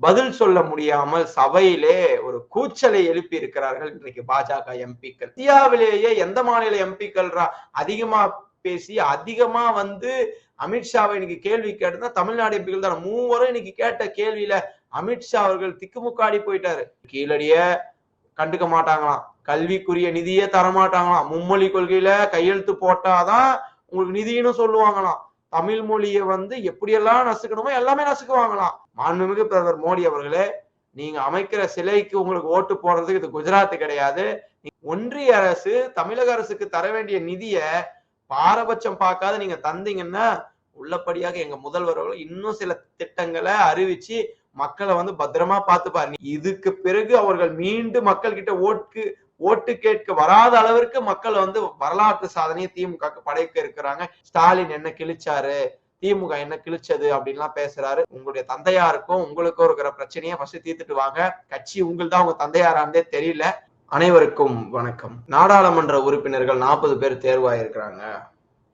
பதில் சொல்ல முடியாமல் சபையிலே ஒரு கூச்சலை எழுப்பி இருக்கிறார்கள். இன்றைக்கு பாஜக எம்பிக்கள். இந்தியாவிலேயே எந்த மாநில எம்பிக்கள் அதிகமா பேசி அதிகமா வந்து அமித்ஷாவை இன்னைக்கு கேள்வி கேட்டதா தமிழ்நாடு எம்பிக்கள் தான். மூவரும் இன்னைக்கு கேட்ட கேள்வியில அமித்ஷா அவர்கள் திக்குமுக்காடி போயிட்டாரு. கீழடிய கண்டுக்க மாட்டாங்களாம். கல்விக்குரிய நிதியே தரமாட்டாங்களாம். மும்மொழி கொள்கையில கையெழுத்து போட்டாதான் உங்களுக்கு நிதின்னு சொல்லுவாங்களாம். தமிழ் மொழியை வந்து எப்படியெல்லாம் நசுக்கணுமோ எல்லாமே நசுக்குவாங்களாம். மாண்புமிகு பிரதமர் மோடி அவர்களே நீங்க அமைக்கிற சிலைக்கு உங்களுக்கு ஓட்டு போடுறதுக்கு இது குஜராத் கிடையாது. ஒன்றிய அரசு தமிழக அரசுக்கு தர வேண்டிய நிதிய பாரபட்சம் பார்க்காத நீங்க தந்தீங்கன்னா உள்ளபடியாக எங்க முதல்வர் இன்னும் சில திட்டங்களை அறிவிச்சு மக்களை வந்து பத்திரமா பார்த்துப்பாரு. இதுக்கு பிறகு அவர்கள் மீண்டும் மக்கள் கிட்ட ஓட்டு ஓட்டு கேட்க வராத அளவிற்கு மக்கள் வந்து வரலாற்று சாதனையை திமுக படைக்க இருக்கிறாங்க. ஸ்டாலின் என்ன கிழிச்சாரு? திமுக என்ன கிழிச்சது அப்படின்லாம் பேசுறாரு. உங்களுடைய தந்தையாருக்கும் உங்களுக்கும் இருக்கிற பிரச்சனையை ஃபர்ஸ்ட் தீர்த்துட்டு வாங்க. கட்சி உங்கள் தான் உங்க தந்தையாராந்தே தெரியல. அனைவருக்கும் வணக்கம். நாடாளுமன்ற உறுப்பினர்கள் நாற்பது பேர் தேர்வாயிருக்கிறாங்க.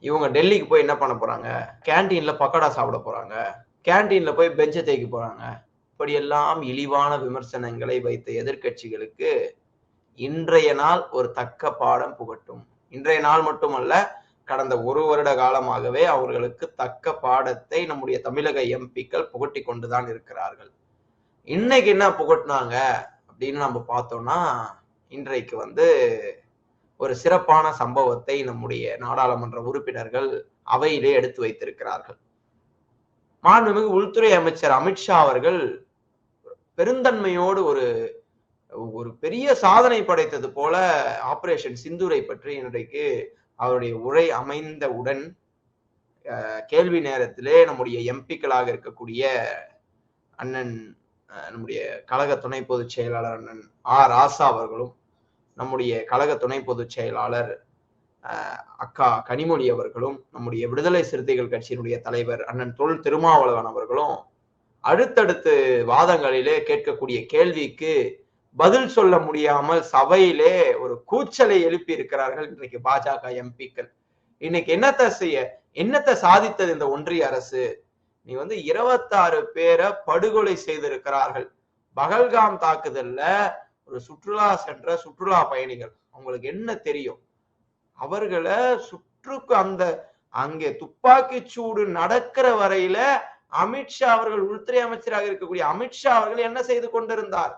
இவங்க டெல்லிக்கு போய் என்ன பண்ண போறாங்க? கேன்டீன்ல பக்கோடா சாப்பிட போறாங்க. கேன்டீன்ல போய் பெஞ்சை தேய்க்க போறாங்க. இப்படியெல்லாம் இழிவான விமர்சனங்களை வைத்த எதிர்கட்சிகளுக்கு இன்றைய நாள் ஒரு தக்க பாடம் புகட்டும். இன்றைய நாள் மட்டுமல்ல கடந்த ஒரு வருட காலமாகவே அவர்களுக்கு தக்க பாடத்தை நம்முடைய தமிழக எம்பிக்கள் புகட்டி கொண்டுதான் இருக்கிறார்கள். இன்னைக்கு என்ன புகட்டினாங்க அப்படின்னு நம்ம பார்த்தோம்னா இன்றைக்கு வந்து ஒரு சிறப்பான சம்பவத்தை நம்முடைய நாடாளுமன்ற உறுப்பினர்கள் அவையிலே எடுத்து வைத்திருக்கிறார்கள். மாண்புமிகு உள்துறை அமைச்சர் அமித்ஷா அவர்கள் பெருந்தன்மையோடு ஒரு ஒரு பெரிய சாதனை படைத்தது போல ஆபரேஷன் சிந்தூரை பற்றி இன்றைக்கு அவருடைய உரை அமைந்தவுடன் கேள்வி நேரத்திலே நம்முடைய எம்பிக்களாக இருக்கக்கூடிய அண்ணன் நம்முடைய கழக துணை பொதுச் செயலாளர் அண்ணன் ஆ ராசா அவர்களும் நம்முடைய கழக துணை பொதுச் செயலாளர் அக்கா கனிமொழி அவர்களும் நம்முடைய விடுதலை சிறுத்தைகள் கட்சியினுடைய தலைவர் அண்ணன் தொல் திருமாவளவன் அவர்களும் அடுத்தடுத்து வாதங்களிலே கேட்கக்கூடிய கேள்விக்கு பதில் சொல்ல முடியாமல் சபையிலே ஒரு கூச்சலை எழுப்பி இருக்கிறார்கள் இன்றைக்கு பாஜக எம்பிக்கள். இன்னைக்கு என்னத்தை செய்ய என்னத்தை சாதித்தது இந்த ஒன்றிய அரசு? நீ வந்து இருபத்தாறு பேரை படுகொலை செய்திருக்கிறார்கள். பகல்காம் தாக்குதல்ல ஒரு சுற்றுலா சென்ற சுற்றுலா பயணிகள். அவங்களுக்கு என்ன தெரியும்? அவர்களை சுற்றுக்கு அந்த அங்கே துப்பாக்கி சூடு நடக்கிற வரையில அமித்ஷா அவர்கள் உள்துறை அமைச்சராக இருக்கக்கூடிய அமித்ஷா அவர்கள் என்ன செய்து கொண்டிருந்தார்?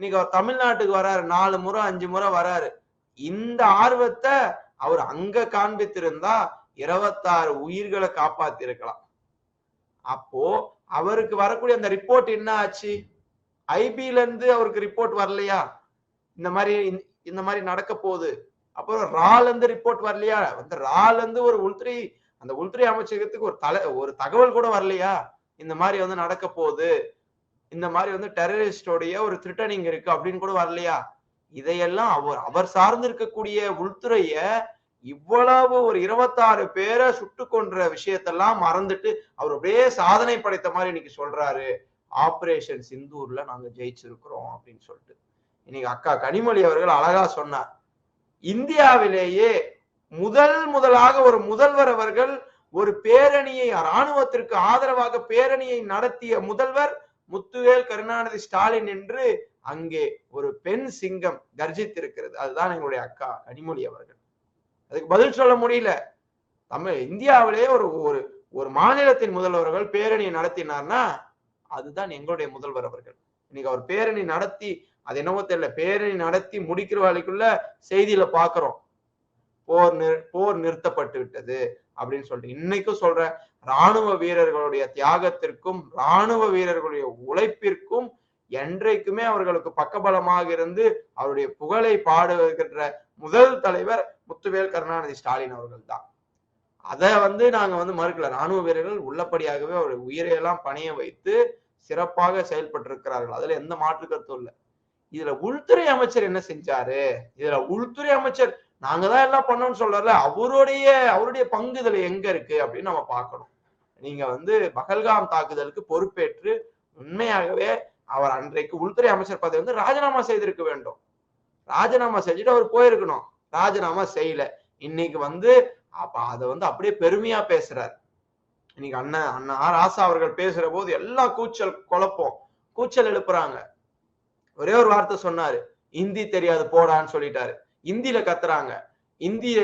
இன்னைக்கு அவர் தமிழ்நாட்டுக்கு வராரு நாலு முறை அஞ்சு முறை வராரு. இந்த ஆர்வத்தை அவர் அங்க காண்பித்திருந்தா இருபத்தாறு உயிர்களை காப்பாத்தி இருக்கலாம் அப்போ அவருக்கு வரக்கூடிய அந்த ரிப்போர்ட் என்ன ஆச்சு? ஐபில இருந்து அவருக்கு ரிப்போர்ட் வரலையா? இந்த மாதிரி இந்த மாதிரி நடக்க போகுது. அப்புறம் ரால இருந்து ரிப்போர்ட் வரலையா? வந்து ரால இருந்து ஒரு உள்துறை அந்த உள்துறை அமைச்சகத்துக்கு ஒரு தலை ஒரு தகவல் கூட வரலையா? இந்த மாதிரி வந்து நடக்க போகுது. இந்த மாதிரி வந்து டெரரிஸ்டோடைய ஒரு த்ரிட்டனிங் இருக்கு அப்படின்னு கூட வரலையா? இதையெல்லாம் அவர் அவர் சார்ந்து இருக்கக்கூடிய உள்துறைய இவ்வளவு ஒரு இருபத்தாறு பேரை சுட்டு கொன்ற விஷயத்தெல்லாம் மறந்துட்டு அவர் அப்படியே சாதனை படைத்த மாதிரி இன்னைக்கு சொல்றாரு. ஆபரேஷன் சிந்தூர்ல நாங்க ஜெயிச்சிருக்கிறோம் அப்படின்னு சொல்லிட்டு. இன்னைக்கு அக்கா கனிமொழி அவர்கள் அழகா சொன்னார். இந்தியாவிலேயே முதல் முதலாக ஒரு முதல்வர் அவர்கள் ஒரு பேரணியை ராணுவத்திற்கு ஆதரவாக பேரணியை நடத்திய முதல்வர் முத்துவேல் கருணாநிதி ஸ்டாலின் என்று அங்கே ஒரு பெண் சிங்கம் கர்ஜித்திருக்கிறது. அதுதான் எங்களுடைய அக்கா கனிமொழி அவர்கள். அதுக்கு பதில் சொல்ல முடியல. தமிழ் இந்தியாவிலே ஒரு ஒரு ஒரு மாநிலத்தின் முதல்வர்கள் பேரணியை நடத்தினார்னா அதுதான் எங்களுடைய முதல்வர் அவர்கள். இன்னைக்கு அவர் பேரணி நடத்தி அது என்னவோ தெரியல பேரணி நடத்தி முடிக்கிற வேலைக்குள்ள செய்தியில பாக்குறோம். போர் நிறு போர் நிறுத்தப்பட்டு விட்டது அப்படின்னு சொல்லிட்டு. இன்னைக்கும் சொல்றேன் ராணுவ வீரர்களுடைய தியாகத்திற்கும் ராணுவ வீரர்களுடைய உழைப்பிற்கும் என்றைக்குமே அவர்களுக்கு பக்கபலமாக இருந்து அவருடைய புகழை பாடுகின்ற முதல் தலைவர் முத்துவேல் கருணாநிதி ஸ்டாலின் அவர்கள் தான் அதை வந்து நாங்க வந்து மறுக்கல. ராணுவ வீரர்கள் உள்ளபடியாகவே அவருடைய உயிரையெல்லாம் பணிய வைத்து சிறப்பாக செயல்பட்டு இருக்கிறார்கள் அதுல எந்த மாற்று கருத்தும் இல்லை. இதுல உள்துறை அமைச்சர் என்ன செஞ்சாரு? இதுல உள்துறை அமைச்சர் நாங்க தான் எல்லாம் பண்ணோம்னு சொல்றாருல அவருடைய அவருடைய பங்கு இதுல எங்க இருக்கு அப்படின்னு நம்ம பார்க்கணும். நீங்க வந்து பகல்காம் தாக்குதலுக்கு பொறுப்பேற்று உண்மையாகவே அவர் அன்றைக்கு உள்துறை அமைச்சர் பதவி வந்து ராஜினாமா செய்திருக்க வேண்டும். ராஜினாமா செஞ்சுட்டு அவர் போயிருக்கணும். ராஜினாமா செய்யல. இன்னைக்கு வந்து அப்ப அதை வந்து அப்படியே பெருமையா பேசுறாரு. இன்னைக்கு அண்ணன் அண்ணா ராசா அவர்கள் பேசுற போது எல்லா கூச்சல் குழப்பம் கூச்சல் எழுப்புறாங்க. ஒரே ஒரு வார்த்தை சொன்னாரு இந்தி தெரியாது போடான்னு சொல்லிட்டாரு. இந்தியில கத்துறாங்க. இந்திய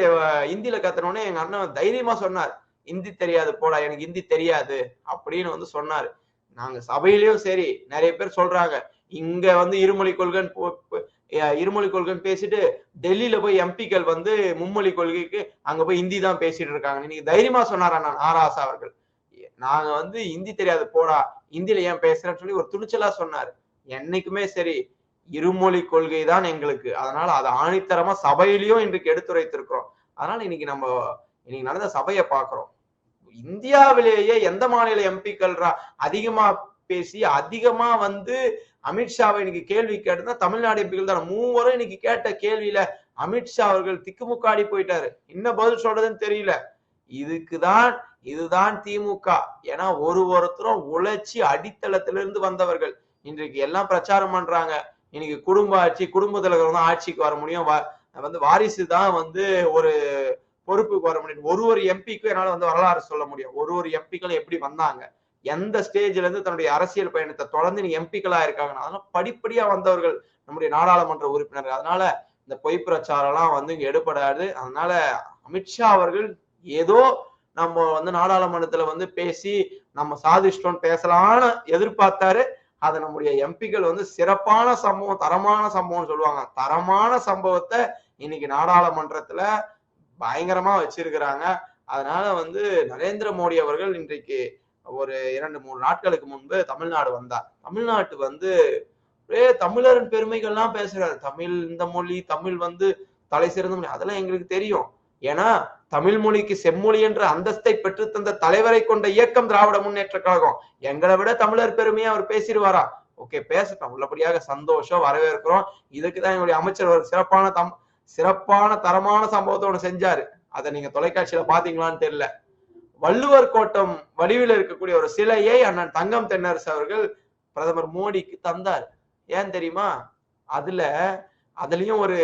இந்தியில கத்துறோடனே எங்க அண்ணன் தைரியமா சொன்னார். இந்தி தெரியாது போடா எனக்கு இந்தி தெரியாது அப்படின்னு வந்து சொன்னாரு. நாங்க சபையிலயும் சரி நிறைய பேர் சொல்றாங்க. இங்க வந்து இருமொழி கொள்கைன்னு போ- இருமொழி கொள்கைன்னு பேசிட்டு டெல்லியில போய் எம்பிக்கள் வந்து மும்மொழி கொள்கைக்கு அங்க போய் ஹிந்தி தான் பேசிட்டு இருக்காங்க. நீங்க தைரியமா சொன்னாரா நான் ஆராசா அவர்கள்? நாங்க வந்து ஹிந்தி தெரியாது போடா ஹிந்தியில ஏன் பேசுறேன்னு சொல்லி ஒரு துணிச்சலா சொன்னாரு. என்னைக்குமே சரி இருமொழி கொள்கை தான் எங்களுக்கு. அதனால அதை ஆணித்தரமா சபையிலயும் இன்றைக்கு எடுத்துரைத்திருக்கிறோம். அதனால இன்னைக்கு நம்ம இன்னைக்கு நடந்த சபையை பாக்குறோம் இந்தியாவிலேயே எந்த மாநில எம்பிக்கள் அதிகமா பேசி அதிகமா வந்து அமித்ஷாவை இன்னைக்கு கேள்வி கேட்டதா தமிழ்நாடு எம்பிக்கள் தான். மூவரும் இன்னைக்கு கேட்ட கேள்வியில அமித்ஷா அவர்கள் திக்குமுக்காடி போயிட்டாரு. என்ன பதில் சொல்றதுன்னு தெரியல. இதுக்குதான் இதுதான் திமுக. ஏன்னா ஒரு ஒருத்தரும் உழைச்சி அடித்தளத்திலிருந்து வந்தவர்கள். இன்றைக்கு எல்லாம் பிரச்சாரம் பண்றாங்க. இன்னைக்கு குடும்ப ஆட்சி குடும்பத்துல தான் ஆட்சிக்கு வர முடியும். வா- வந்து வாரிசு தான் வந்து ஒரு பொறுப்புக்கு வர முடியும். ஒரு ஒரு எம்பிக்கும் என்னால் வந்து வரலாறு சொல்ல முடியும். ஒரு ஒரு எம்பிக்களும் எப்படி வந்தாங்க? எந்த ஸ்டேஜ்ல இருந்து தன்னுடைய அரசியல் பயணத்தை தொடர்ந்து நீ எம்பிக்களா இருக்காங்க அதனால படிப்படியா வந்தவர்கள் நம்முடைய நாடாளுமன்ற உறுப்பினர்கள். அதனால இந்த பொய் பிரச்சாரம் எல்லாம் வந்து இங்க எடுபடாது. அதனால அமித்ஷா அவர்கள் ஏதோ நம்ம வந்து நாடாளுமன்றத்துல வந்து பேசி நம்ம சாதிச்சிட்டோம் பேசலாம்னு எதிர்பார்த்தாரு. அதை நம்முடைய எம்பிக்கள் வந்து சிறப்பான சம்பவம் தரமான சம்பவம்னு சொல்லுவாங்க. தரமான சம்பவத்தை இன்னைக்கு நாடாளுமன்றத்துல பயங்கரமா வச்சிருக்கிறாங்க. அதனால வந்து நரேந்திர மோடி அவர்கள் இன்றைக்கு ஒரு இரண்டு மூணு நாட்களுக்கு முன்பு தமிழ்நாடு வந்தார். தமிழ்நாட்டு வந்து ஒரே தமிழரின் பெருமைகள்லாம் பேசுறாரு. தமிழ் இந்த மொழி தமிழ் வந்து தலை சிறந்த மொழி. அதெல்லாம் எங்களுக்கு தெரியும். ஏன்னா தமிழ் மொழிக்கு செம்மொழி என்ற அந்தஸ்தை பெற்று தந்த தலைவரை கொண்ட இயக்கம் திராவிட முன்னேற்ற கழகம். எங்களை விட தமிழர் பெருமையா அவர் பேசிடுவாரா? ஓகே பேசட்டும். உள்ளபடியாக சந்தோஷம் வரவேற்கிறோம். இதுக்கு தான் எங்களுடைய அமைச்சர் ஒரு சிறப்பான தம் சிறப்பான தரமான சம்பவத்தை ஒண்ணு செஞ்சாரு. அதை நீங்க தொலைக்காட்சியில பாத்தீங்களான்னு தெரியல. வள்ளுவர் கோட்டம் வடிவில் இருக்கக்கூடிய ஒரு சிலையை அண்ணன் தங்கம் தென்னரசு அவர்கள் பிரதமர் மோடிக்கு தந்தார். ஏன் தெரியுமா? அதுல அதுலயும் ஒரு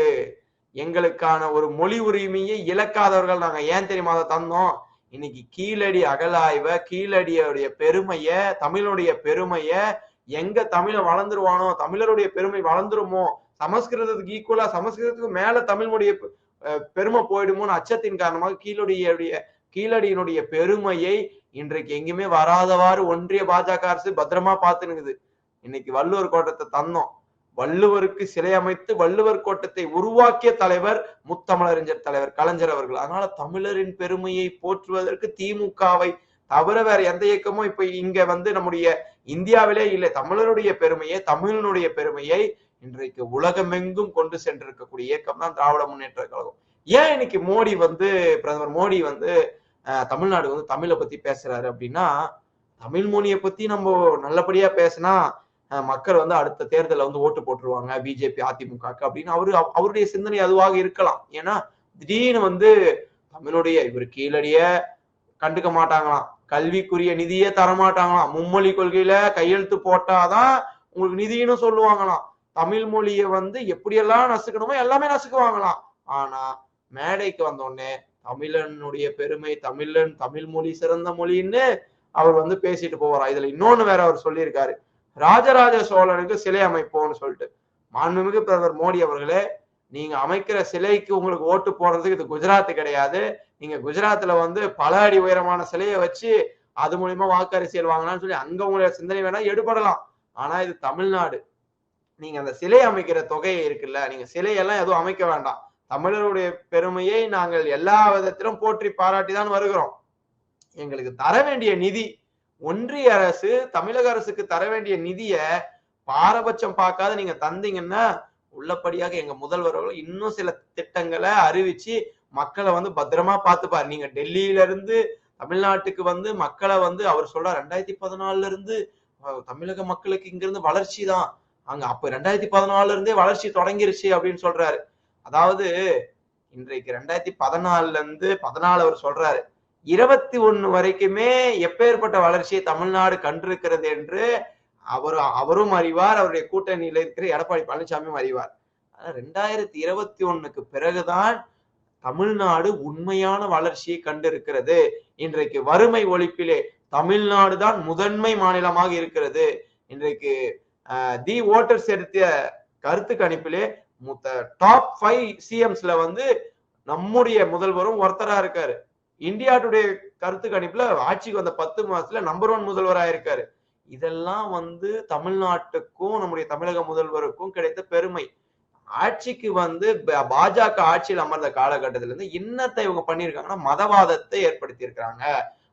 எங்களுக்கான ஒரு மொழி உரிமையை இழக்காதவர்கள் நாங்க ஏன் தெரியுமா அதை தந்தோம்? இன்னைக்கு கீழடி அகலாய்வ கீழடியுடைய பெருமைய தமிழுடைய பெருமைய எங்க தமிழ வளர்ந்துருவானோ தமிழருடைய பெருமை வளர்ந்துருமோ சமஸ்கிருதத்துக்கு ஈக்குவலா சமஸ்கிருதத்துக்கு மேல தமிழ் மொழிய பெருமை போயிடுமோன்னு அச்சத்தின் காரணமாக கீழடியுடைய கீழடியினுடைய பெருமையை இன்றைக்கு எங்கேயுமே வராதவாறு ஒன்றிய பாஜக அரசு பத்திரமா பார்த்துனுக்குது இன்னைக்கு வள்ளுவர் கோட்டத்தை தந்தோம். வள்ளுவருக்கு சிலை அமைத்து வள்ளுவர் கோட்டத்தை உருவாக்கிய தலைவர் முத்தமிழறிஞர் தலைவர் கலைஞர் அவர்கள். அதனால தமிழரின் பெருமையை போற்றுவதற்கு திமுகவை தவிர வேற எந்த இயக்கமும் இப்ப இங்க வந்து நம்முடைய இந்தியாவிலே இல்லை. தமிழருடைய பெருமையை தமிழனுடைய பெருமையை இன்றைக்கு உலகமெங்கும் கொண்டு சென்றிருக்கக்கூடிய இயக்கம் தான் திராவிட முன்னேற்ற கழகம். ஏன் இன்னைக்கு மோடி வந்து பிரதமர் மோடி வந்து தமிழ்நாடு வந்து தமிழை பத்தி பேசுறாரு அப்படின்னா தமிழ் மொழியை பத்தி நம்ம நல்லபடியா பேசினா மக்கள் வந்து அடுத்த தேர்தலில் வந்து ஓட்டு போட்டுருவாங்க பிஜேபி அதிமுகக்கு அப்படின்னு. அவரு அவருடைய சிந்தனை அதுவாக இருக்கலாம். ஏன்னா திடீர்னு வந்து தமிழுடைய இவர் கீழடிய கண்டுக்க மாட்டாங்களாம். கல்விக்குரிய நிதியே தரமாட்டாங்களாம். மும்மொழி கொள்கையில கையெழுத்து போட்டாதான் உங்களுக்கு நிதின்னு சொல்லுவாங்களாம். தமிழ் மொழியை வந்து எப்படியெல்லாம் நசுக்கணுமோ எல்லாமே நசுக்குவாங்களாம். ஆனா மேடைக்கு வந்தோடனே தமிழனுடைய பெருமை தமிழன் தமிழ் மொழி சிறந்த மொழின்னு அவர் வந்து பேசிட்டு போவாரா? இதுல இன்னொன்னு வேற அவர் சொல்லியிருக்காரு. ராஜராஜ சோழனுக்கு சிலை அமைப்போம்னு சொல்லிட்டு. மாண்புமிகு பிரதமர் மோடி அவர்களே நீங்க அமைக்கிற சிலைக்கு உங்களுக்கு ஓட்டு போடுறதுக்கு இது குஜராத் கிடையாது. நீங்க குஜராத்ல வந்து பல அடி உயரமான சிலையை வச்சு அது மூலியமா வாக்கு அரசியல் வாங்கலாம்னு சொல்லி அங்க உங்களுடைய சிந்தனை வேணா எடுபடலாம் ஆனா இது தமிழ்நாடு. நீங்க அந்த சிலை அமைக்கிற தொகை இருக்குல்ல நீங்க சிலையெல்லாம் எதுவும் அமைக்க வேண்டாம். தமிழருடைய பெருமையை நாங்கள் எல்லா விதத்திலும் போற்றி பாராட்டி தான் வருகிறோம். எங்களுக்கு தர வேண்டிய நிதி ஒன்றிய அரசு தமிழக அரசுக்கு தர வேண்டிய நிதிய பாரபட்சம் பார்க்காத நீங்க தந்தீங்கன்னா உள்ளபடியாக எங்க முதல்வர்கள் இன்னும் சில திட்டங்களை அறிவிச்சு மக்களை வந்து பத்திரமா பார்த்துப்பாரு. நீங்க டெல்லியில இருந்து தமிழ்நாட்டுக்கு வந்து மக்களை வந்து அவர் சொல்ற ரெண்டாயிரத்தி பதினாலுல இருந்து தமிழக மக்களுக்கு இங்கிருந்து வளர்ச்சி தான். அங்க அப்ப ரெண்டாயிரத்தி பதினாலுல இருந்தே வளர்ச்சி தொடங்கிருச்சு அப்படின்னு சொல்றாரு. அதாவது இன்றைக்கு ரெண்டாயிரத்தி பதினாலுல இருந்து பதினாலு அவர் சொல்றாரு. இருபத்தி ஒண்ணு வரைக்குமே எப்பேற்பட்ட வளர்ச்சியை தமிழ்நாடு கண்டிருக்கிறது என்று அவர் அவரும் அறிவார் அவருடைய கூட்டணியில இருக்கிற எடப்பாடி பழனிசாமியும் அறிவார். ரெண்டாயிரத்தி இருபத்தி ஒண்ணுக்கு பிறகுதான் தமிழ்நாடு உண்மையான வளர்ச்சியை கண்டிருக்கிறது. இன்றைக்கு வறுமை ஒழிப்பிலே தமிழ்நாடு தான் முதன்மை மாநிலமாக இருக்கிறது. இன்றைக்கு தி ஓட்டர்ஸ் எடுத்த கருத்து கணிப்பிலே டாப் ஃபைவ் சிஎம்ஸ்ல வந்து நம்முடைய முதல்வரும் ஒருத்தரா இருக்காரு. இந்தியா டுடே கருத்து கணிப்புல ஆட்சிக்கு வந்த பத்து மாசத்துல நம்பர் ஒன் முதல்வராக இருக்காரு. இதெல்லாம் வந்து தமிழ்நாட்டுக்கும் நம்முடைய தமிழக முதல்வருக்கும் கிடைத்த பெருமை. ஆட்சிக்கு வந்து பாஜக ஆட்சியில் அமர்ந்த காலகட்டத்தில இருந்து இன்னத்தை இவங்க பண்ணியிருக்காங்கன்னா மதவாதத்தை ஏற்படுத்தி இருக்கிறாங்க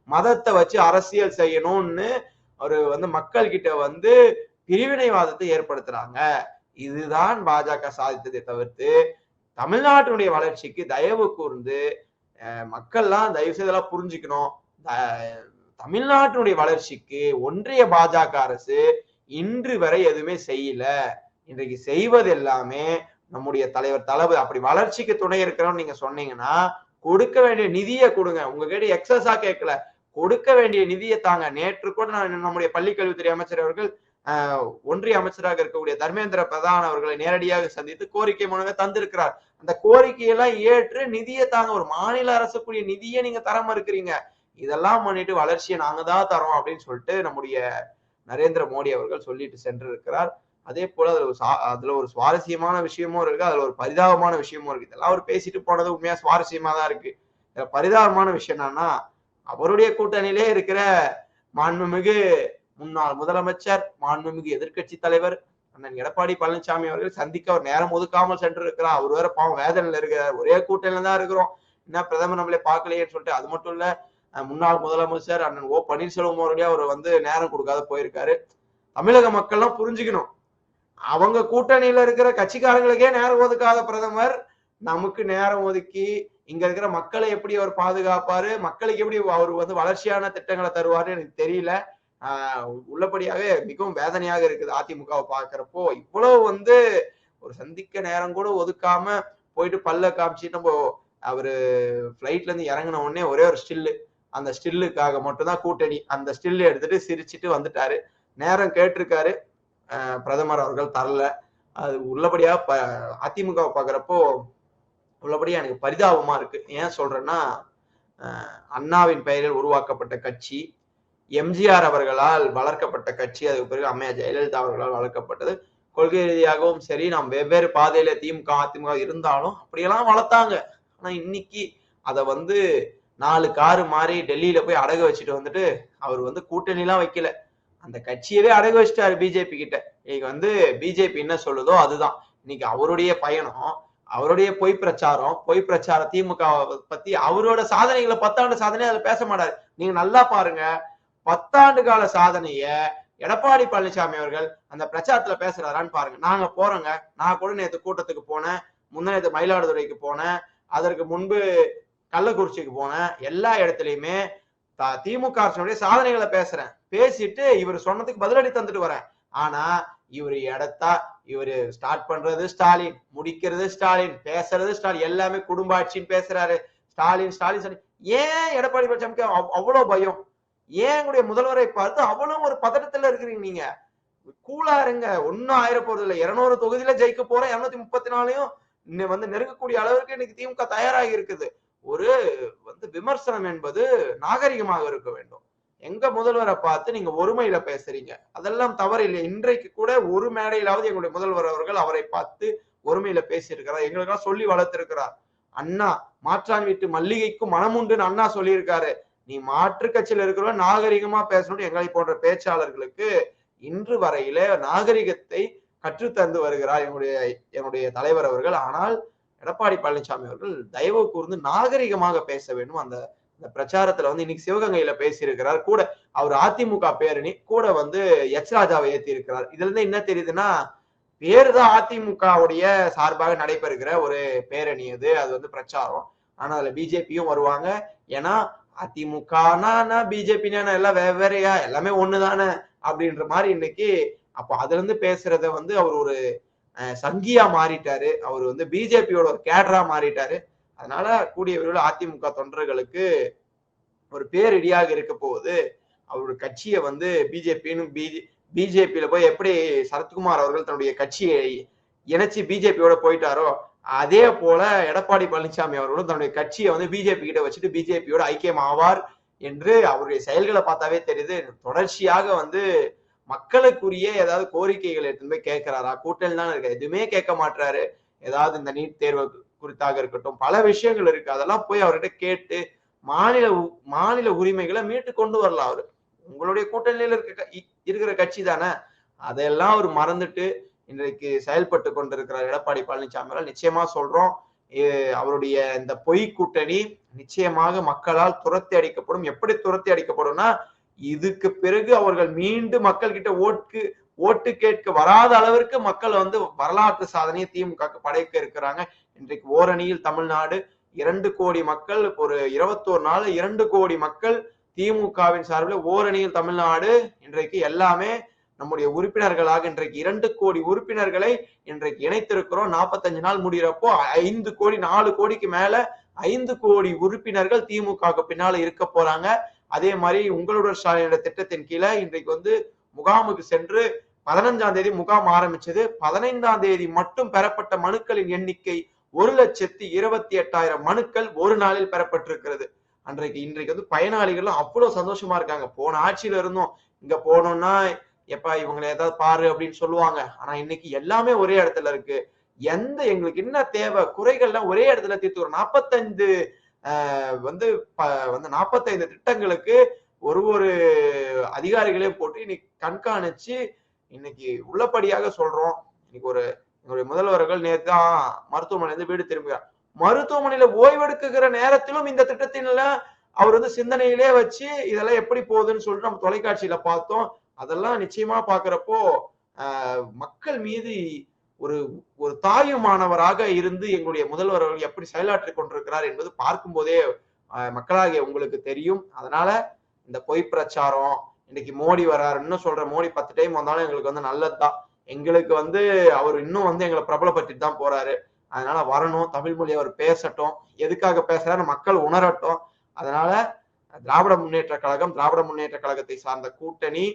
மதத்தை வச்சு அரசியல் செய்யணும்னு ஒரு வந்து மக்கள் கிட்ட வந்து பிரிவினைவாதத்தை ஏற்படுத்துறாங்க. இதுதான் பாஜக சாதித்ததை தவிர்த்து தமிழ்நாட்டினுடைய வளர்ச்சிக்கு தயவு கூர்ந்து மக்கள்லாம் தயவு செய்து இதெல்லாம் புரிஞ்சுக்கணும். த- தமிழ்நாட்டினுடைய வளர்ச்சிக்கு ஒன்றிய பாஜக அரசு இன்று வரை எதுவுமே செய்யல. இன்றைக்கு செய்வது எல்லாமே நம்முடைய தலைவர் தளபதி அப்படி வளர்ச்சிக்கு துணை இருக்கிறோம்னு நீங்க சொன்னீங்கன்னா கொடுக்க வேண்டிய நிதியை கொடுங்க. உங்ககிட்ட எக்ஸஸா கேட்கல. கொடுக்க வேண்டிய நிதியை தாங்க. நேற்று கூட நான் நம்முடைய பள்ளிக்கல்வித்துறை அமைச்சர் அவர்கள் ஒன்றிய அமைச்சராக இருக்கக்கூடிய தர்மேந்திர பிரதான் அவர்களை நேரடியாக சந்தித்து கோரிக்கை மனுவை தந்திருக்கிறார். அந்த கோரிக்கையெல்லாம் ஏற்று நிதியை தாங்க ஒரு மாநில அரசுக்குரிய நிதியை நீங்க தர மறுக்கிறீங்க. இதெல்லாம் பண்ணிட்டு வளர்ச்சியை நாங்க தான் தரோம் அப்படின்னு சொல்லிட்டு நம்முடைய நரேந்திர மோடி அவர்கள் சொல்லிட்டு சென்றிருக்கிறார். அதே போல அதுல ஒரு சா- அதுல ஒரு சுவாரஸ்யமான விஷயமும் இருக்கு அதுல ஒரு பரிதாபமான விஷயமும் இருக்கு. இதெல்லாம் அவர் பேசிட்டு போனது உண்மையா சுவாரஸ்யமா தான் இருக்கு. பரிதாபமான விஷயம் என்னன்னா அவருடைய கூட்டணியிலே இருக்கிற மாண்புமிகு முன்னாள் முதலமைச்சர் மாண்புமிகு எதிர்க்கட்சி தலைவர் அண்ணன் எடப்பாடி பழனிசாமி அவர்கள் சந்திக்க அவர் நேரம் ஒதுக்காமல் சென்று இருக்கிறார் அவர் வேற பாவம் வேதனையில் இருக்கிறார். ஒரே கூட்டணியில தான் இருக்கிறோம். என்ன பிரதமர் நம்மளே பார்க்கலையேன்னு சொல்லிட்டு அது மட்டும் இல்ல முன்னாள் முதலமைச்சர் அண்ணன் ஓ பன்னீர்செல்வம் அவர்களே அவர் வந்து நேரம் கொடுக்காத போயிருக்காரு. தமிழக மக்கள்லாம் புரிஞ்சுக்கணும். அவங்க கூட்டணியில இருக்கிற கட்சிக்காரங்களுக்கே நேரம் ஒதுக்காத பிரதமர் நமக்கு நேரம் ஒதுக்கி இங்க இருக்கிற மக்களை எப்படி அவர் பாதுகாப்பாரு மக்களுக்கு எப்படி அவர் வந்து வளர்ச்சியான திட்டங்களை தருவாரு எனக்கு தெரியல. உள்ளபடியாவே மிகவும் வேதனையாக இருக்குது அதிமுகவை பாக்குறப்போ இவ்வளவு வந்து ஒரு சந்திக்க நேரம் கூட ஒதுக்காம போயிட்டு பல்ல காமிச்சு நம்ம அவரு பிளைட்ல இருந்து இறங்கின உடனே ஒரே ஒரு ஸ்டில்லு அந்த ஸ்டில்லுக்காக மட்டும்தான் கூட்டணி. அந்த ஸ்டில் எடுத்துட்டு சிரிச்சிட்டு வந்துட்டாரு. நேரம் கேட்டிருக்காரு. பிரதமர் அவர்கள் தரல. அது உள்ளபடியா ப அதிமுகவை பாக்குறப்போ உள்ளபடியா எனக்கு பரிதாபமா இருக்கு. ஏன் சொல்றேன்னா அண்ணாவின் பெயரில் உருவாக்கப்பட்ட கட்சி. எம்ஜிஆர் அவர்களால் வளர்க்கப்பட்ட கட்சி அதுக்கு பிறகு அம்மையா ஜெயலலிதா அவர்களால் வளர்க்கப்பட்டது. கொள்கை ரீதியாகவும் சரி நாம் வெவ்வேறு பாதையில திமுக அதிமுக இருந்தாலும் அப்படியெல்லாம் வளர்த்தாங்க. ஆனா இன்னைக்கு அதை வந்து நாலு காரு மாறி டெல்லியில போய் அடகு வச்சுட்டு வந்துட்டு அவர் வந்து கூட்டணி எல்லாம் வைக்கல. அந்த கட்சியவே அடகு வச்சிட்டாரு பிஜேபி கிட்ட. இன்னைக்கு வந்து பிஜேபி என்ன சொல்லுதோ அதுதான். இன்னைக்கு அவருடைய பயணம் அவருடைய பொய் பிரச்சாரம் பொய் பிரச்சாரம் திமுக பத்தி அவரோட சாதனைகளை பத்தாண்டு சாதனை அதுல பேச மாட்டாரு. நீங்க நல்லா பாருங்க பத்தாண்டு கால சாதனைய எடப்பாடி பழனிசாமி அவர்கள் அந்த பிரச்சாரத்துல பேசுறாரான்னு பாருங்க. நாங்க போறோங்க. நான் கூட நேற்று கூட்டத்துக்கு போனேன். முந்தினத்து மயிலாடுதுறைக்கு போனேன். அதற்கு முன்பு கள்ளக்குறிச்சிக்கு போனேன். எல்லா இடத்துலயுமே திமுக அரசுடைய சாதனைகளை பேசுறேன். பேசிட்டு இவர் சொன்னதுக்கு பதிலடி தந்துட்டு வரேன். ஆனா இவர் இடத்தா இவரு ஸ்டார்ட் பண்றது ஸ்டாலின் முடிக்கிறது ஸ்டாலின் பேசுறது ஸ்டாலின் எல்லாமே குடும்ப ஆட்சின்னு பேசுறாரு. ஸ்டாலின் ஸ்டாலின் ஏன் எடப்பாடி பழனிசாமிக்கு அவ்வளவு பயம்? ஏன் எங்களுடைய முதல்வரை பார்த்து அவ்வளவு ஒரு பதட்டத்துல இருக்கிறீங்க நீங்க? கூலா இருங்க. ஒன்னும் ஆயிர போறது இல்ல. இருநூறு தொகுதியில ஜெயிக்க போறோம் இருநூத்தி முப்பத்தி நாலையும் இன்னும் வந்து நெருங்கக்கூடிய அளவுக்கு இன்னைக்கு திமுக தயாராகி இருக்குது. ஒரு வந்து விமர்சனம் என்பது நாகரிகமாக இருக்க வேண்டும். எங்க முதல்வரை பார்த்து நீங்க ஒருமையில பேசுறீங்க. அதெல்லாம் தவறு இல்லை இன்றைக்கு கூட ஒரு மேடையிலாவது எங்களுடைய முதல்வர் அவர்கள் அவரை பார்த்து ஒருமையில பேசியிருக்கிறார். எங்களுக்கெல்லாம் சொல்லி வளர்த்திருக்கிறார். அண்ணா மாற்றான் வீட்டு மல்லிகைக்கும் மனமுண்டுன்னு அண்ணா சொல்லியிருக்காரு. நீ மாற்று கட்சியில இருக்கிறவ நாகரிகமா பேசணும் எங்களை போன்ற பேச்சாளர்களுக்கு இன்று வரையில நாகரிகத்தை கற்றுத்தந்து வருகிறார் என்னுடைய என்னுடைய தலைவர் அவர்கள். ஆனால் எடப்பாடி பழனிசாமி அவர்கள் தயவு கூர்ந்து நாகரிகமாக பேச வேண்டும். அந்த இந்த பிரச்சாரத்துல வந்து இன்னைக்கு சிவகங்கையில பேசியிருக்கிறார். கூட அவர் அதிமுக பேரணி கூட வந்து எச் ராஜாவை ஏத்தி இருக்கிறார் இதுல இருந்து என்ன தெரியுதுன்னா பேரு தான் அதிமுகவுடைய சார்பாக நடைபெறுகிற ஒரு பேரணி அது அது வந்து பிரச்சாரம். ஆனா அதுல பிஜேபியும் வருவாங்க. ஏன்னா அதிமுகனா பிஜேபினா எல்லாம் வெவ்வேறையா எல்லாமே ஒண்ணுதானே அப்படின்ற மாதிரி இன்னைக்கு அப்போ அதுல இருந்து பேசுறத வந்து அவர் ஒரு சங்கியா மாறிட்டாரு. அவர் வந்து பிஜேபியோட ஒரு கேடரா மாறிட்டாரு. அதனால கூடிய விரைவில் அதிமுக தொண்டர்களுக்கு ஒரு பேரிடியாக இருக்க போகுது. அவருடைய கட்சியை வந்து பிஜேபின்னு பிஜே பிஜேபியில போய் எப்படி சரத்குமார் அவர்கள் தன்னுடைய கட்சியை இணைச்சு பிஜேபியோட போயிட்டாரோ அதே போல எடப்பாடி பழனிசாமி அவர்களும் தன்னுடைய கட்சியை வந்து பிஜேபி கிட்ட வச்சுட்டு பிஜேபியோட ஐக்கியம் ஆவார் என்று அவருடைய செயல்களை பார்த்தாவே தெரியுது. தொடர்ச்சியாக வந்து மக்களுக்குரிய ஏதாவது கோரிக்கைகள் எடுத்துன்னு போய் கேட்கிறாரா? கூட்டணி தான் இருக்கு எதுவுமே கேட்க மாட்டாரு ஏதாவது இந்த நீட் தேர்வு குறித்தாக இருக்கட்டும் பல விஷயங்கள் இருக்கு. அதெல்லாம் போய் அவர்கிட்ட கேட்டு மாநில உ- மாநில உரிமைகளை மீட்டு கொண்டு வரலாம் அவரு. உங்களுடைய கூட்டணியில இருக்க க- இருக்கிற கட்சி தானே. அதையெல்லாம் அவர் மறந்துட்டு இன்றைக்கு செயல்பட்டு கொண்டிருக்கிறார் எடப்பாடி பழனிசாமி அவர்கள். நிச்சயமா சொல்றோம் அவருடைய இந்த பொய் கூட்டணி நிச்சயமாக மக்களால் துரத்தி அடிக்கப்படும் எப்படி துரத்தி அடிக்கப்படும்னா இதுக்கு பிறகு அவர்கள் மீண்டும் மக்கள் கிட்ட ஓட்டு ஓட்டு கேட்க வராத அளவிற்கு மக்கள் வந்து வரலாற்று சாதனையை திமுக படைக்க இருக்கிறாங்க இன்றைக்கு ஓரணியில் தமிழ்நாடு இரண்டு கோடி மக்கள் ஒரு இருபத்தோரு நாள் இரண்டு கோடி மக்கள் திமுகவின் சார்பில் ஓரணியில் தமிழ்நாடு இன்றைக்கு எல்லாமே நம்முடைய உறுப்பினர்களாக இன்றைக்கு இரண்டு கோடி உறுப்பினர்களை இன்றைக்கு இணைத்திருக்கிறோம். நாற்பத்தஞ்சு நாள் முடிகிறப்போ ஐந்து கோடி நாலு கோடிக்கு மேல ஐந்து கோடி உறுப்பினர்கள் திமுக பின்னால இருக்க போறாங்க. அதே மாதிரி உங்களோட ஸ்டாலினோட திட்டத்தின் கீழே இன்றைக்கு வந்து முகாமுக்கு சென்று பதினஞ்சாம் தேதி முகாம் ஆரம்பிச்சது. பதினைந்தாம் தேதி மட்டும் பெறப்பட்ட மனுக்களின் எண்ணிக்கை ஒரு லட்சத்தி இருபத்தி எட்டாயிரம் மனுக்கள் ஒரு நாளில் பெறப்பட்டிருக்கிறது. அன்றைக்கு இன்றைக்கு வந்து பயனாளிகள் அவ்வளவு சந்தோஷமா இருக்காங்க. போன ஆட்சியில இருந்தோம். இங்க போனோம்னா எப்பா இவங்களை ஏதாவது பாரு அப்படின்னு சொல்லுவாங்க. ஆனா இன்னைக்கு எல்லாமே ஒரே இடத்துல இருக்கு. எந்த எங்களுக்கு என்ன தேவை? குறைகள்லாம் ஒரே இடத்துல தீர்த்து ஒரு நாற்பத்தைந்து ஆஹ் வந்து வந்து நாற்பத்தைந்து திட்டங்களுக்கு ஒரு ஒரு அதிகாரிகளையும் போட்டு இன்னைக்கு கண்காணிச்சு இன்னைக்கு உள்ளபடியாக சொல்றோம். இன்னைக்கு ஒரு எங்களுடைய முதல்வர்கள் நேற்று தான் மருத்துவமனை வீடு திரும்புகிறார் மருத்துவமனையில ஓய்வெடுக்குகிற நேரத்திலும் இந்த திட்டத்தின்ல அவர் வந்து சிந்தனையிலே வச்சு இதெல்லாம் எப்படி போகுதுன்னு சொல்லிட்டு நம்ம தொலைக்காட்சியில பார்த்தோம். அதெல்லாம் நிச்சயமா பாக்குறப்போ மக்கள் மீது ஒரு ஒரு தாயுமானவராக இருந்து எங்களுடைய முதல்வர் அவர்கள் எப்படி செயலாற்றிக் கொண்டிருக்கிறார் என்பது பார்க்கும்போதே ஆஹ் மக்களாகிய உங்களுக்கு தெரியும். அதனால இந்த பொய் பிரச்சாரம் இன்னைக்கு மோடி வர்றாருன்னு சொல்ற மோடி பத்து டைம் வந்தாலும் எங்களுக்கு வந்து நல்லதுதான். எங்களுக்கு வந்து அவர் இன்னும் வந்து எங்களை பிரபலப்பட்டுட்டு தான் போறாரு. அதனால வரணும் தமிழ் மொழி அவர் பேசட்டும். எதுக்காக பேசுறாரு மக்கள் உணரட்டும். அதனால திராவிட முன்னேற்ற கழகம் திராவிட முன்னேற்ற கழகத்தை சார்ந்த கூட்டணி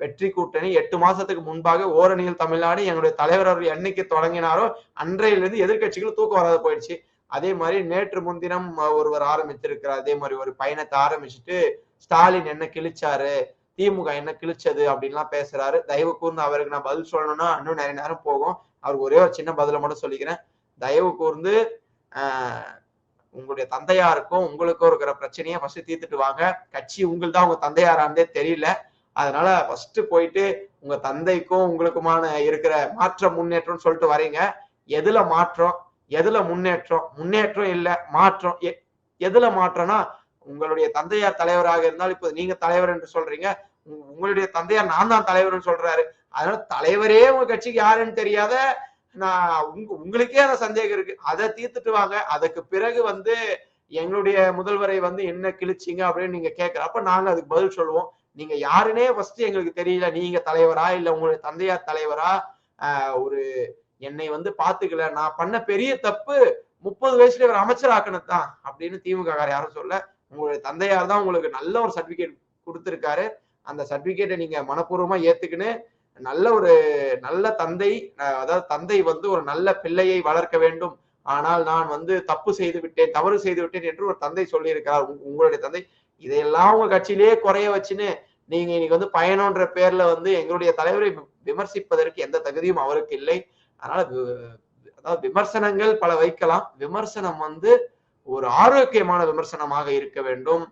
வெற்றி கூட்டணி எட்டு மாசத்துக்கு முன்பாக ஓரணியில் தமிழ்நாடு எங்களுடைய தலைவர் அவர் என்னைக்கு தொடங்கினாரோ அன்றையிலிருந்து எதிர்கட்சிகள் தூக்கம் வராது போயிடுச்சு. அதே மாதிரி நேற்று முன்தினம் ஒருவர் ஆரம்பித்திருக்கிறார். அதே மாதிரி ஒரு பயணத்தை ஆரம்பிச்சுட்டு ஸ்டாலின் என்ன கிழிச்சாரு திமுக என்ன கிழிச்சது அப்படின்லாம் பேசுறாரு. தயவு கூர்ந்து அவருக்கு நான் பதில் சொல்லணும்னா இன்னும் நிறைய நேரம் போகும். அவருக்கு ஒரே ஒரு சின்ன பதில மட்டும் சொல்லிக்கிறேன். தயவு கூர்ந்து உங்களுடைய தந்தையாருக்கும் உங்களுக்கும் இருக்கிற பிரச்சனையை ஃபர்ஸ்ட் தீர்த்துட்டு வாங்க. கட்சி உங்கள் தான் உங்க தந்தையாராந்தே தெரியல. அதனால ஃபர்ஸ்ட் போயிட்டு உங்க தந்தைக்கும் உங்களுக்குமான இருக்கிற மாற்ற முன்னேற்றம்னு சொல்லிட்டு வரீங்க எதுல மாற்றம்? எதுல முன்னேற்றம்? முன்னேற்றம் இல்ல மாற்றம். எ- எதுல மாற்றம்னா உங்களுடைய தந்தையார் தலைவராக இருந்தால் இப்போ நீங்க தலைவர் என்று சொல்றீங்க. உங்களுடைய தந்தையார் நான் தான் தலைவர்னு சொல்றாரு. அதனால தலைவரே உங்க கட்சிக்கு யாருன்னு தெரியாத நான் உங்க உங்களுக்கே அந்த சந்தேகம் இருக்கு. அதை தீர்த்துட்டு வாங்க. அதுக்கு பிறகு வந்து எங்களுடைய முதல்வரை வந்து என்ன கிழிச்சிங்க அப்படின்னு நீங்க கேட்கற அப்ப நாங்க அதுக்கு பதில் சொல்லுவோம். நீங்க யாருன்னே ஃபர்ஸ்ட் எங்களுக்கு தெரியல. நீங்க தலைவரா இல்ல உங்களுடைய தந்தையார் தலைவரா? ஆஹ் ஒரு என்னை வந்து பாத்துக்கல. நான் பண்ண பெரிய தப்பு முப்பது வயசுல ஒரு அமைச்சர் ஆக்கணும் தான் அப்படின்னு திமுக காரர் யாரும் சொல்ல. உங்களுடைய தந்தையார் தான் உங்களுக்கு நல்ல ஒரு சர்டிபிகேட் கொடுத்துருக்காரு. அந்த சர்டிபிகேட்டை நீங்க மனப்பூர்வமா ஏத்துக்கின்னு நல்ல ஒரு நல்ல தந்தை அதாவது தந்தை வந்து ஒரு நல்ல பிள்ளையை வளர்க்க வேண்டும். ஆனால் நான் வந்து தப்பு செய்து விட்டேன் தவறு செய்து விட்டேன் என்று ஒரு தந்தை சொல்லியிருக்கிறார். உங்களுடைய தந்தை இதையெல்லாம் உங்க கட்சியிலேயே குறைய வச்சுன்னு நீங்க இன்னைக்கு வந்து பயணம்ன்ற பேர்ல வந்து எங்களுடைய தலைவரை விமர்சிப்பதற்கு எந்த தகுதியும் அவருக்கு இல்லை. அதனால அதாவது விமர்சனங்கள் பல வைக்கலாம். விமர்சனம் வந்து ஒரு ஆரோக்கியமான விமர்சனமாக இருக்க வேண்டும்.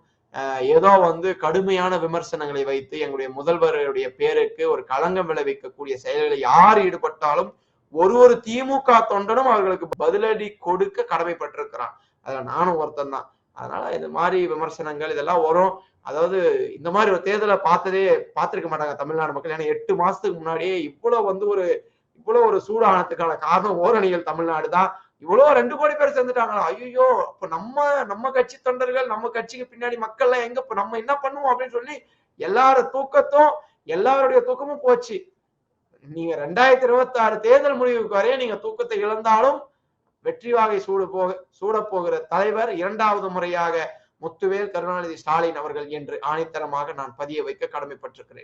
ஏதோ வந்து கடுமையான விமர்சனங்களை வைத்து எங்களுடைய முதல்வருடைய பேருக்கு ஒரு களங்கம் விளைவிக்கக்கூடிய செயல்களில் யார் ஈடுபட்டாலும் ஒரு ஒரு திமுக தொண்டனும் அவர்களுக்கு பதிலடி கொடுக்க கடமைப்பட்டிருக்கிறான். அதுல நானும் ஒருத்தன் தான். அதனால இந்த மாதிரி விமர்சனங்கள் இதெல்லாம் வரும். அதாவது இந்த மாதிரி ஒரு தேர்தலை பார்த்ததே பார்த்துருக்க மாட்டாங்க தமிழ்நாடு மக்கள். ஏன்னா எட்டு மாசத்துக்கு முன்னாடியே இவ்வளவு வந்து ஒரு இவ்வளவு ஒரு சூடானதுக்கான காரணம் ஓரணிகள் தமிழ்நாடு தான். இவ்வளவு ரெண்டு கோடி பேர் சேர்ந்துட்டாங்களா? ஐயோ இப்ப நம்ம நம்ம கட்சி தொண்டர்கள் நம்ம கட்சிக்கு பின்னாடி மக்கள் எல்லாம் எங்க நம்ம என்ன பண்ணுவோம் அப்படின்னு சொல்லி எல்லார தூக்கத்தும் எல்லாருடைய தூக்கமும் போச்சு. நீங்க ரெண்டாயிரத்தி இருபத்தி ஆறு தேர்தல் முடிவுக்கு வரைய நீங்க தூக்கத்தை இழந்தாலும் வெற்றி வாகை சூடு போக சூடப்போகிற தலைவர் இரண்டாவது முறையாக முத்துவேல் கருணாநிதி ஸ்டாலின் அவர்கள் என்று ஆணித்தரமாக நான் பதிய வைக்க கடமைப்பட்டிருக்கிறேன்.